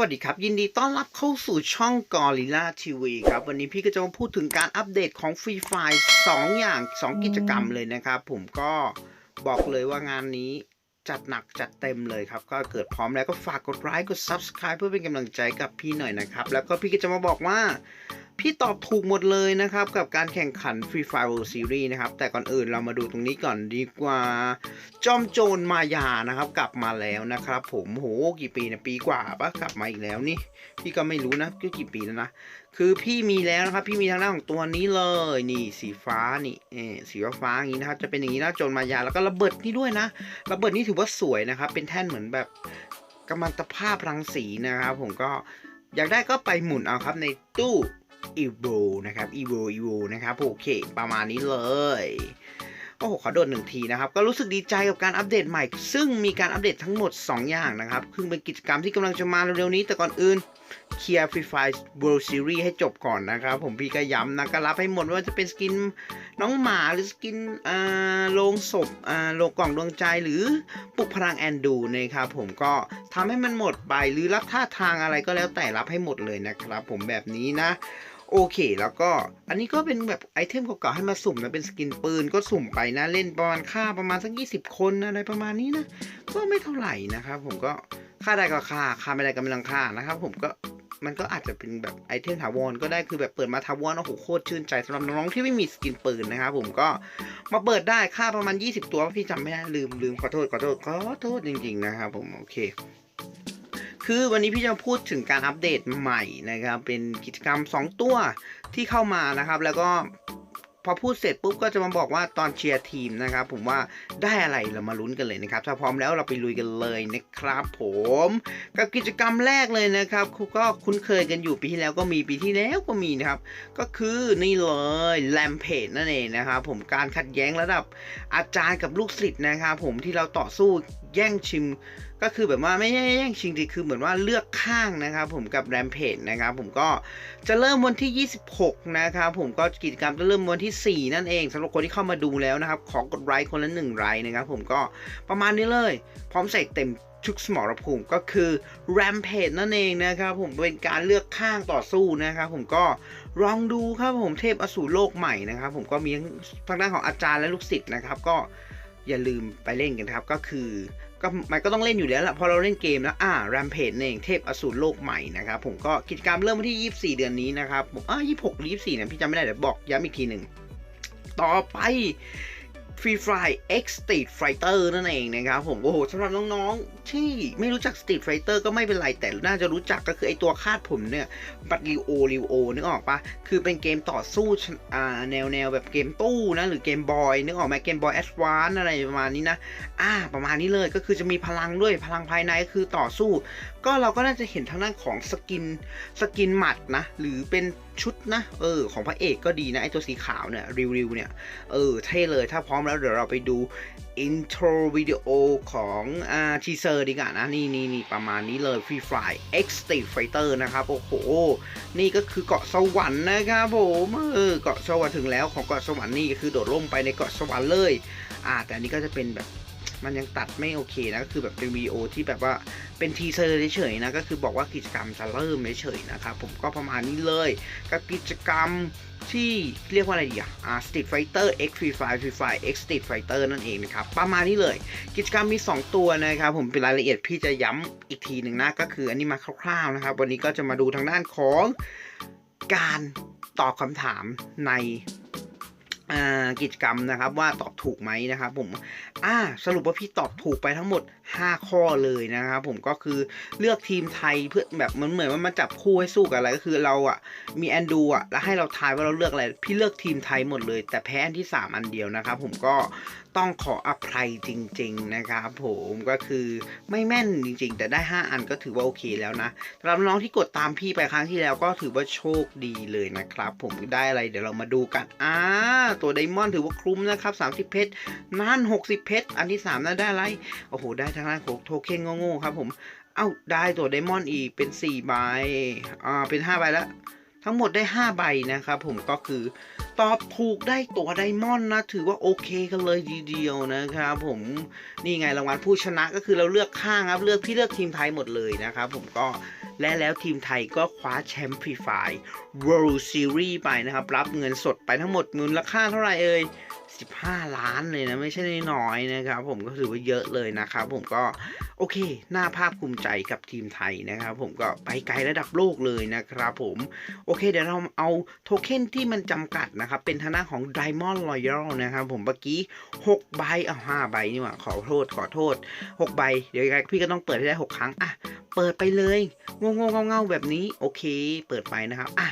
สวัสดีครับ ยินดีต้อนรับเข้าสู่ช่อง Gorilla TV ครับ วันนี้พี่ก็จะมาพูดถึงการอัปเดตของ Free Fire 2อย่าง 2 กิจกรรมเลยนะครับ ผมก็บอกเลยว่างานนี้จัดหนักจัดเต็มเลยครับ ก็เกิดพร้อมแล้วก็ฝากกดไลค์กด Subscribe เพื่อเป็นกำลังใจกับพี่หน่อยนะครับ แล้วก็พี่ก็จะมาบอกว่า พี่ตอบถูกหมดเลยนะครับ กับการแข่งขัน Free Fire World Series นะครับ แต่ก่อนอื่นเรามาดูตรงนี้ก่อนดีกว่า จอมโจรมายานะครับ กลับมาแล้วนะครับ ผมโหกี่ปีนะปีกว่าปะกลับมาอีกแล้วนี่ พี่ก็ไม่รู้นะก็กี่ปีแล้วนะ คือพี่มีแล้วนะครับ พี่มีทางด้านของตัวนี้เลย นี่สีฟ้านี่เออสีฟ้าอย่างนี้นะครับจะเป็นอย่างนี้นะโจรมายาแล้วก็ระเบิดนี่ด้วยนะระเบิดนี่ถือว่าสวยนะครับ เป็นแท่นเหมือนแบบกัมมันตภาพรังสีนะครับ ผมก็อยากได้ก็ไปหมุนเอาครับในตู้ อีโวนะครับอีโวอีโวนะครับโอเค ประมาณนี้เลย โอ้โหขอโดดหนึ่งทีนะครับ ก็รู้สึกดีใจกับการอัปเดตใหม่ ซึ่งมีการอัปเดตทั้งหมด 2 อย่างนะครับซึ่งเป็นกิจกรรมที่กำลังจะมาเร็วๆนี้ แต่ก่อนอื่นเคลียร์ Free Fire World Series ให้จบก่อนนะครับ ผมพี่ก็ย้ำนะ ก็รับให้หมดไม่ว่าจะเป็นสกินน้องหมาหรือสกินอ่าโลงศพอ่าโลงกล่องดวงใจหรือปลุกพลังแอนดูนะครับผมก็ทำให้มันหมดไปหรือรับท่าทางอะไรก็แล้วแต่รับให้หมดเลยนะครับผมแบบนี้นะ โอเค แล้วก็อันนี้ก็เป็นแบบไอเทมเก่าๆให้มาสุ่มนะ เป็นสกินปืนก็สุ่มไปนะ เล่นประมาณค่าประมาณสัก 20 คนอะไรประมาณนี้นะ ก็ไม่เท่าไหร่นะครับผมก็ค่าได้ก็ค่าค่าไม่ได้ก็ไม่ต้องค่านะครับผมก็มันก็อาจจะเป็นแบบไอเทมถาวรก็ได้คือแบบเปิดมาถาวรโอ้โหโคตรชื่นใจสำหรับน้องๆที่ไม่มีสกินปืนนะครับผมก็มาเปิดได้ค่าประมาณ 20 ตัวพี่จำไม่ได้ลืมลืมขอโทษขอโทษขอโทษจริงๆนะครับผมโอเค คือวันนี้พี่จะมาพูดถึงการอัปเดตใหม่นะครับ เป็นกิจกรรม 2 ตัวที่เข้ามานะครับ แล้วก็พอพูดเสร็จปุ๊บก็จะมาบอกว่าตอนเชียร์ทีมนะครับ ผมว่าได้อะไรเรามาลุ้นกันเลยนะครับ ถ้าพร้อมแล้วเราไปลุยกันเลยนะครับ ผม กับกิจกรรมแรกเลยนะครับก็คุ้นเคยกันอยู่ปีที่แล้วก็มีปีที่แล้วก็มีนะครับ ก็คือนี่เลยแลมเพจนั่นเองนะครับผมการขัดแย้งระดับอาจารย์กับลูกศิษย์นะครับผมที่เราต่อสู้แย่งชิม ก็คือแบบว่าไม่ใช่แย่งชิงดีคือเหมือนว่าเลือกข้างนะครับ ผมกับแรมเพจนะครับ ผมก็จะเริ่มวันที่ 26 นะครับผมก็กิจกรรมจะเริ่มวันที่ 4 นั่นเองสำหรับคนที่เข้ามาดูแล้วนะครับ ขอกดไลค์คนละ1ไลค์นะครับ ผมก็ประมาณนี้เลย พร้อมใส่เต็มชุกสมรภูมิก็คือ Rampage นั่นเองนะครับผมเป็นการเลือกข้างต่อสู้นะครับผมก็ลองดูครับผมเทพอสูรโลกใหม่นะครับผมก็มีทั้งทางด้านของอาจารย์และลูกศิษย์นะครับก็ อย่าลืมไปเล่นกันครับ ก็คือก็มันก็ต้องเล่นอยู่แล้วแหละพอเราเล่นเกมแล้วอ่าแรมเพจเองเทพอสูรโลกใหม่นะครับผมก็กิจกรรมเริ่มวันที่ 24 เดือนนี้นะครับผมอ่า26หรือ24เนี่ยพี่จำไม่ได้เดี๋ยวบอกย้ำอีกทีหนึ่งต่อไป Free Fire X Street Fighter นั่นเองนะครับผม โอ้โหสำหรับน้องๆ ที่ไม่รู้จัก Street Fighter ก็ไม่เป็นไร แต่น่าจะรู้จักก็คือไอตัวคาดผมเนี่ย บัตริโอริโอนึกออกปะคือเป็นเกมต่อสู้อ่าแนวแนวแบบเกมตู้นะ หรือเกมบอยนึกออกไหมเกมบอยแอดวานอะไรประมาณนี้นะ อ่า ประมาณนี้เลยก็คือจะมีพลังด้วยพลังภายในก็คือต่อสู้ ก็เราก็น่าจะเห็นทางด้านของสกินสกินหมัดนะ หรือเป็น ชุดนะเออของพระเอกก็ดีนะไอตัวสีขาวเนี่ยริวริวเนี่ยเออเท่เลยถ้าพร้อมแล้วเดี๋ยวเราไปดูอินโทรวิดีโอของอ่าทีเซอร์ดีกว่านะนี่นี่นี่ประมาณนี้เลย Free Fire X Street Fighter นะครับ โอ้โห นี่ก็คือเกาะสวรรค์นะครับผมเออเกาะสวรรค์ถึงแล้วของเกาะสวรรค์นี่ก็คือโดดล่มไปในเกาะสวรรค์เลย อ่าแต่อันนี้ก็จะเป็นแบบ มันยังตัดไม่โอเคนะก็คือแบบเป็นวีโอที่แบบว่าเป็นทีเซอร์เฉยๆนะก็คือบอกว่ากิจกรรมจะเริ่มเฉยๆนะครับผมก็ประมาณนี้เลยกับกิจกรรมที่เรียกว่าอะไรดีอะอ่า Street Fighter X Free Fire Free Fire X Street Fighter นั่นเองนะครับ ประมาณนี้เลย กิจกรรมมี 2 ตัวนะครับ ผมเป็นรายละเอียดพี่จะย้ำอีกทีหนึ่งนะ ก็คืออันนี้มาคร่าวๆนะครับ วันนี้ก็จะมาดูทางด้านของการตอบคำถามใน กิจกรรมนะครับว่าตอบถูกไหมนะครับผมอ่าสรุปว่าพี่ตอบถูกไปทั้งหมด 5 ข้อเลยนะครับผมก็คือเลือกทีมไทยเพื่อแบบมือนเหมือนว่ามาจับคู่ให้สู้กับอะไรก็คือเราอะมีแอนดูอะแล้วให้เราทายว่าเราเลือกอะไร พี่เลือกทีมไทยหมดเลย แต่แพ้อันที่ 3 อันเดียวนะครับผมก็ต้องขออภัยจริง ๆนะครับผมก็คือไม่แม่นจริง ๆ แต่ได้ 5 อันก็ถือว่าโอเคแล้วนะสำหรับน้องที่กดตามพี่ไปครั้งที่แล้วก็ถือว่าโชคดีเลยนะครับ ผมได้อะไรเดี๋ยวเรามาดูกันอ่าตัวไดมอนด์ถือว่าคุ้มนะครับ 30 เพชรนั่น 60 เพชร อันที่ 3นั้นได้อะไร โอ้โห ได้ทางด้านของโทเค็นโง่ๆครับผม เอ้า ได้ตัวไดมอนด์อีกเป็น4ใบ อ่า เป็น 5 ใบแล้ว ทั้งหมดได้ 5 ใบนะครับผม ก็คือ ตอบถูกได้ตัวไดมอนด์นะ ถือว่าโอเคกันเลยทีเดียวนะครับผมนี่ไงรางวัลผู้ชนะก็คือเราเลือกข้างครับ เลือกพี่เลือกทีมไทยหมดเลยนะครับผมก็และแล้วทีมไทยก็คว้าแชมป์ฟรีไฟ World Series ไปนะครับ รับเงินสดไปทั้งหมดมูลค่าเท่าไหร่เอ่ย15 ล้านเลยนะ ไม่ใช่น้อยนะครับผมก็ถือว่าเยอะเลยนะครับผมก็โอเค น่าภาคภูมิใจกับทีมไทยนะครับผมก็ไปไกลระดับโลกเลยนะครับผม โอเค เดี๋ยวเราเอาโทเค็นที่มันจำกัดนะครับเป็นทางด้านของ Diamond Royal นะครับผมเมื่อกี้6ใบเอะ5ใบนี่หว่าขอโทษขอโทษ 6 ใบ เดี๋ยวยังไงพี่ก็ต้องเปิดให้ได้ 6 ครั้งอะเปิดไปเลยงงงเงาๆแบบนี้โอเค เปิดไปนะครับอะ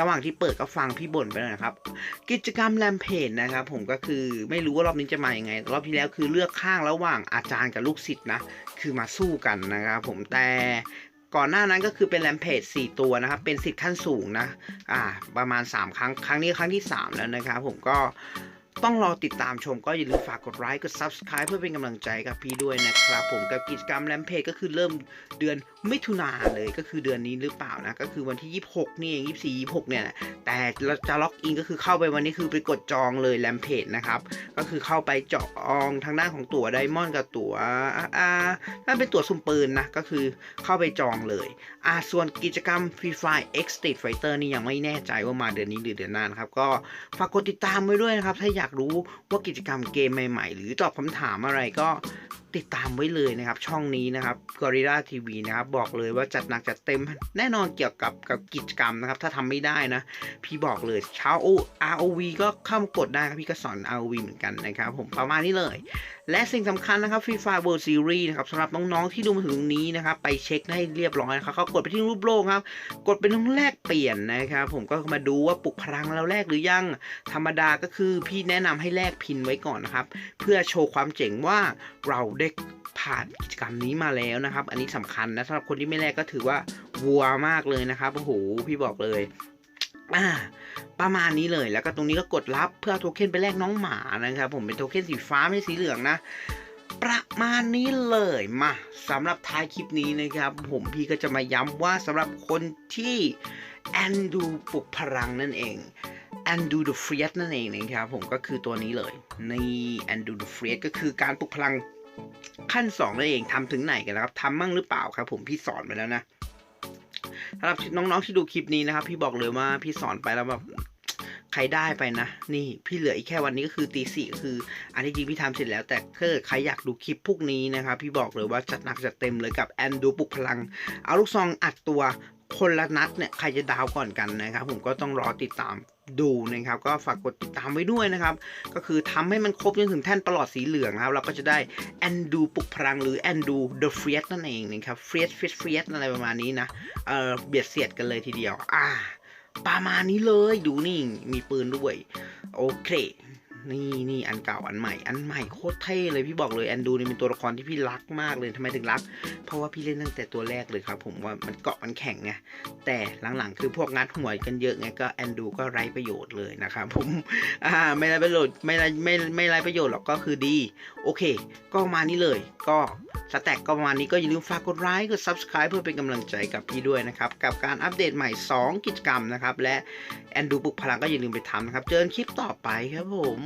ระหว่างที่เปิดก็ฟังพี่บ่นไปนะครับ กิจกรรมแรมเพจนะครับผมก็คือไม่รู้ว่ารอบนี้จะมาอย่างไง รอบที่แล้วคือเลือกข้างระหว่างอาจารย์กับลูกศิษย์นะคือมาสู้กันนะครับผมแต่ ก่อนหน้านั้นก็คือเป็นแรมเพจ4ตัวนะครับ เป็นสิทธิ์ขั้นสูงนะ อ่า ประมาณ 3 ครั้ง ครั้งนี้ครั้งที่ 3 แล้วนะครับ ผมก็ ต้องรอติดตามชมก็อย่าลืมฝากกดไลค์กด Subscribe เพื่อเป็นกำลังใจกับพี่ด้วยนะครับ ผมกับกิจกรรมแรมเพจก็คือเริ่มเดือนมิถุนาเลยก็คือเดือนนี้หรือเปล่านะก็คือวันที่ 26 นี่เอง 24 26 เนี่ยแหละแต่เราจะล็อกอินก็คือเข้าไปวันนี้คือไปกดจองเลยแรมเพจนะครับก็คือเข้าไปจองทางด้านของตั๋วไดมอนด์กับตั๋วอ่าถ้าเป็นตั๋วสุ่มปืนนะก็คือเข้าไปจองเลยอ่าส่วนกิจกรรม Free Fire X Street Fighter นี่ยังไม่แน่ใจว่ามาเดือนนี้หรือเดือนหน้านะครับก็ฝากกดติดตามไว้ด้วยนะครับถ้าอยากรู้ว่ากิจกรรมเกมใหม่ ๆ หรือตอบคำถามอะไรก็ ติดตามไว้เลยนะครับ ช่องนี้นะครับ Gorilla TV นะครับ บอกเลยว่าจัดหนักจัดเต็ม แน่นอนเกี่ยวกับกับกิจกรรมนะครับ ถ้าทำไม่ได้นะ พี่บอกเลยเช้า ROV ก็เข้ามากดได้ครับ พี่ก็สอน ROV เหมือนกันนะครับ ผมประมาณนี้เลย และสิ่งสำคัญนะครับ Free Fire World Series นะครับสำหรับน้องๆที่ดูมาถึงนี้นะครับ ไปเช็คให้เรียบร้อยนะครับเขากดไปที่รูปโลกครับ กดเป็นตรงแรกเปลี่ยนนะครับผมก็มาดูว่าปลุกพลังแล้วแรกหรือยัง ธรรมดาก็คือพี่แนะนำให้แลกพินไว้ก่อนนะครับ เพื่อโชว์ความเจ๋งว่าเราได้ผ่านกิจกรรมนี้มาแล้วนะครับ อันนี้สำคัญนะสำหรับคนที่ไม่แลกก็ถือว่าวัวมากเลยนะครับโอ้โหพี่บอกเลยอ่าประมาณนี้เลยแล้วก็ตรงนี้ก็กดรับเพื่อโทเค็นไปแลกน้องหมานะครับ ผมเป็นโทเค็นสีฟ้าไม่ใช่สีเหลืองนะประมาณนี้เลยมาสำหรับท้ายคลิปนี้นะครับ ผมพี่ก็จะมาย้ำว่าสำหรับคนที่แอนดูปลุกพลังนั่นเองแอนดูเดอะเฟรียนั่นเองนะครับผมก็คือตัวนี้เลยในแอนดูเดอะเฟรียก็คือการปลุกพลัง ขั้น2นั่นเองทำถึงไหนกันแล้วครับทำมั่งหรือเปล่าครับ ผมพี่สอนไปแล้วนะสำหรับน้องๆที่ดูคลิปนี้นะครับ พี่บอกเลยว่าพี่สอนไปแล้วแบบใครได้ไปนะ นี่พี่เหลืออีกแค่วันนี้ก็คือตีสี่คือ อันที่จริงพี่ทำเสร็จแล้ว แต่ถ้าเกิดใครอยากดูคลิปพวกนี้นะครับ พี่บอกเลยว่าจัดหนักจัดเต็มเลยกับแอนดูปลุกพลัง เอาลูกซองอัดตัว คนละนัดเนี่ยใครจะดาวก่อนกันนะครับ ผมก็ต้องรอติดตามดูนะครับ ก็ฝากกดติดตามไว้ด้วยนะครับ ก็คือทำให้มันครบจนถึงแท่นประหลอดสีเหลืองครับ เราก็จะได้แอนดูปลุกพลังหรือแอนดูเดอะเฟรียนั่นเองนะครับเฟรียสเฟียสเฟรียสอะไรประมาณนี้นะเออเบียดเสียดกันเลยทีเดียว อ่าประมาณนี้เลยดูนี่มีปืนด้วย โอเค นี่นี่อันเก่าอันใหม่ อันใหม่โคตรเท่เลยพี่บอกเลยแอนดูนี่เป็นตัวละครที่พี่รักมากเลยทำไมถึงรัก เพราะว่าพี่เล่นตั้งแต่ตัวแรกเลยครับ ผมว่ามันเกาะมันแข็งไงแต่หลังๆ คือพวกงัดหัวกันเยอะไงก็แอนดูก็ไร้ประโยชน์เลยนะครับผมอ่าไม่ไรประโยชน์ไม่ไรไม่ไม่ไรประโยชน์หรอกก็คือดี โอเค ก็มานี่เลยก็ สแต็กก็ประมาณนี้ก็อย่าลืมฝากกดไลค์กด subscribe เพื่อเป็นกำลังใจกับพี่ด้วยนะครับ กับการอัปเดตใหม่ 2 กิจกรรมนะครับ และแอนดูปุกพลังก็อย่าลืมไปทำนะครับ เจอกันคลิปต่อไปครับผม